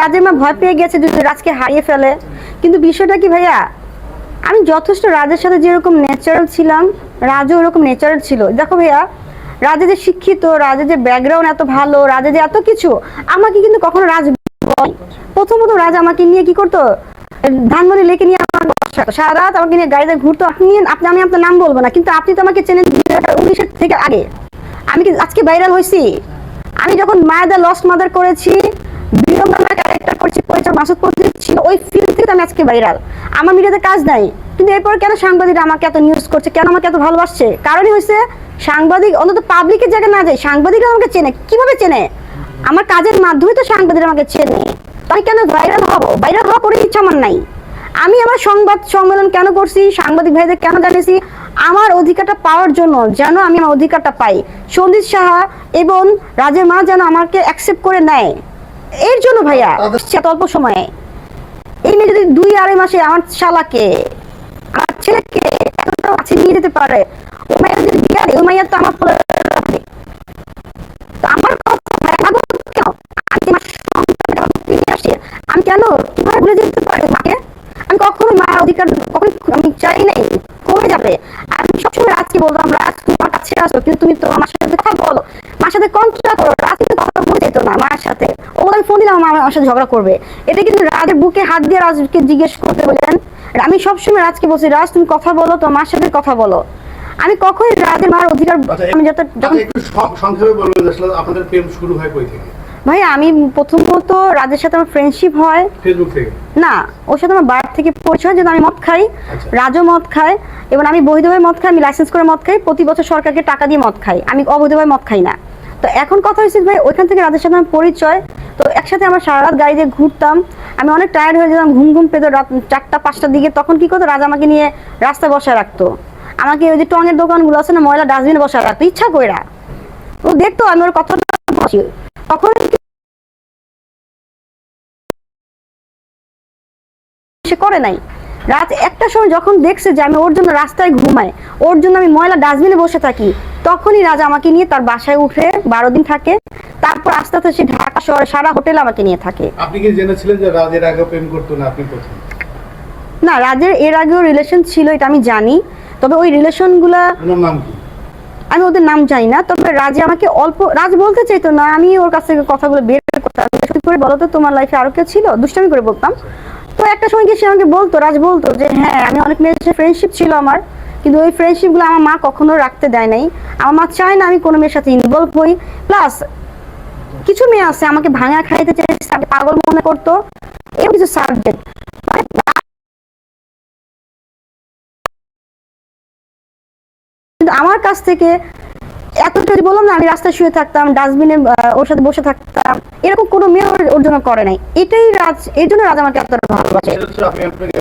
রাজের মা ভয় পেয়ে গেছে যদি রাজকে হারিয়ে ফেলে। কিন্তু বিষয়টা কি ভাইয়া? আমি যথেষ্ট রাজের সাথে যেরকম ন্যাচারাল ছিলাম, রাজও ওরকম ন্যাচারাল ছিল। দেখো ভাইয়া, রাজা যে শিক্ষিত, রাজা যে ব্যাকগ্রাউন্ড এত ভালো, রাজা যে এত কিছু, আমাকে কিন্তু কখনো রাজ প্রথমত রাজ আমাকে নিয়ে কি করতো? ধানমন্ডি লেকে নিয়ে আমার বসাতো সারা রাত আমাকে নিয়ে গাড়িতে ঘুরতো। আপনি আপনি, আমি আপনার নাম বলব না, কিন্তু আপনি তো আমাকে চেনেন দুই হাজার উনিশের থেকে আগে। আমি কি আজকে ভাইরাল হয়েছি? আমি যখন মায়াদা লস্ট মাদার করেছি পরিচয় মাসুদ পদ্ধতি ছিল ওই ফিল্ড থেকে আমি আজকে ভাইরাল আমার মিডিয়াতে কাজ নাই। কিন্তু এরপর কেন সাংবাদিকরা আমাকে এত নিউজ করছে? কেন আমাকে এত ভালোবাসছে? কারণই হয়েছে, সাংবাদিক অন্তত পাবলিকের জায়গায় না যায়, সাংবাদিকরা আমাকে চেনে। কীভাবে চেনে? আমার কাজের মাধ্যমে তো সাংবাদিকরা আমাকে চেনে। তাই কেন ভাইরাল হব? ভাইরাল হওয়া করে ইচ্ছা আমার নাই। আমি আমার সংবাদ সম্মেলন কেন করছি? সাংবাদিক ভাইদের কেন জানিয়েছি? আমার অধিকারটা পাওয়ার জন্য যেন আমি আমার অধিকারটা পাই। সন্দীপ সাহা এবং রাজের মা যেন আমাকে অ্যাকসেপ্ট করে নেয়। এর জন্য ভাইয়া, সে এত অল্প সময়ে। এই মেয়ে যদি দুই আড়াই মাসে আমার শালাকে, আমার ছেলেকে এতটা নিয়ে যেতে পারে, ও মাইয়া যদি ওই মাইয়া তো আমার পুরো আমি কেন পারি আমি কখনো অধিকার কখনো কমে যাবে। আমি সবসময় রাজকে বলতাম রাজ তুমি আমার কাছে আসো কিন্তু তুমি তো আমার সাথে কথা বলো। মার সাথে কন্ট্রাক্ট করো দিলাম মা আমার সাথে ঝগড়া করবে। এটা কিন্তু রাজের বুকে হাত দিয়ে রাজকে জিজ্ঞেস করতে বললেন আমি সবসময় রাজকে বলছি রাজ তুমি কথা বলো তো মার সাথে কথা বলো। আমি কখনোই রাজের মার অধিকার আচ্ছা, আমি যত আচ্ছা, সংক্ষেপে বলবেন আপনাদের প্রেম শুরু হয় কই থেকে? ভাই আমি প্রথমত রাজের সাথে আমার ফ্রেন্ডশিপ হয়। ফেসবুক থেকে? না ওর সাথে আমার বার থেকে পরিচয় যেহেতু আমি মদ খাই আচ্ছা। রাজও মদ খায় এবং আমি বৈধভাবে মদ খাই আমি লাইসেন্স করে মদ খাই প্রতি বছর সরকারকে টাকা দিয়ে মদ খাই। আমি অবৈধভাবে মদ খাই না। তো এখন কথা হয়েছে ভাই ওইখান থেকে রাজের সাথে আমার পরিচয় তো একসাথে আমরা সারা রাত গাড়ি দিয়ে ঘুরতাম। আমি অনেক টায়ার্ড হয়ে যেতাম, ঘুম ঘুম পেতো রাত চারটা, পাঁচটার দিকে। তখন কি করতো? রাজা আমাকে নিয়ে রাস্তায় বসায় রাখতো। আমাকে ওই যে টঙের দোকানগুলো আছে না, ময়লা ডাস্টবিনে বসায় রাখতো, ইচ্ছা কইরা। ও দেখতো আমি ওর কথা বলছি। তখন সে করে নাই। রাত একটা সময় যখন দেখছে যে আমি ওর জন্য রাস্তায় ঘুমাই, ওর জন্য আমি ময়লা ডাস্টবিনে বসে থাকি, তখনই রাজা আমাকে নিয়ে তার বাসায় উঠে বারো দিন থাকে। তারপর আস্তে আস্তে সে ঢাকা শহরে সারা হোটেল আমাকে নিয়ে থাকে। আপনি কি জেনেছিলেন যে রাজের আগে প্রেম করতো না? আপনি প্রথম। না রাজের এর আগেও রিলেশন ছিল এটা আমি জানি। তবে ওই রিলেশনগুলা নাম কি? আমি ওদের নাম জানি না তবে রাজ আমাকে অল্প রাজ বলতে চাইতো না আমি ওর কাছ থেকে কথাগুলো বের করতাম সত্যি করে বলো তো তোমার লাইফে আরও কেউ ছিল? দুষ্টামি করে বলতাম। তো একটা সময় গিয়ে সে আমাকে বলতো রাজ বলতো যে হ্যাঁ আমি অনেক মেয়ের সাথে ফ্রেন্ডশিপ ছিল আমার কিন্তু ওই ফ্রেন্ডশিপগুলো আমার মা কখনো রাখতে দেয় নাই। আমার মা চায় না আমি কোনো মেয়ের সাথে ইনভলভ হই। প্লাস কিছু মেয়ে আছে, আমাকে ভাঙা খাইতে আমাকে পাগল মনে করতো। এরকম কিছু সাবজেক্ট কিন্তু আমার কাছ থেকে এতটা বললাম না, আমি রাস্তায় শুয়ে থাকতাম ডাস্টবিনে ওর সাথে বসে থাকতাম, এরকম কোনো মেয়ে ওর- জন্য করে নাই। এটাই রাজ এই জন্য রাজ আমাকে এতটা ভালোবাসে।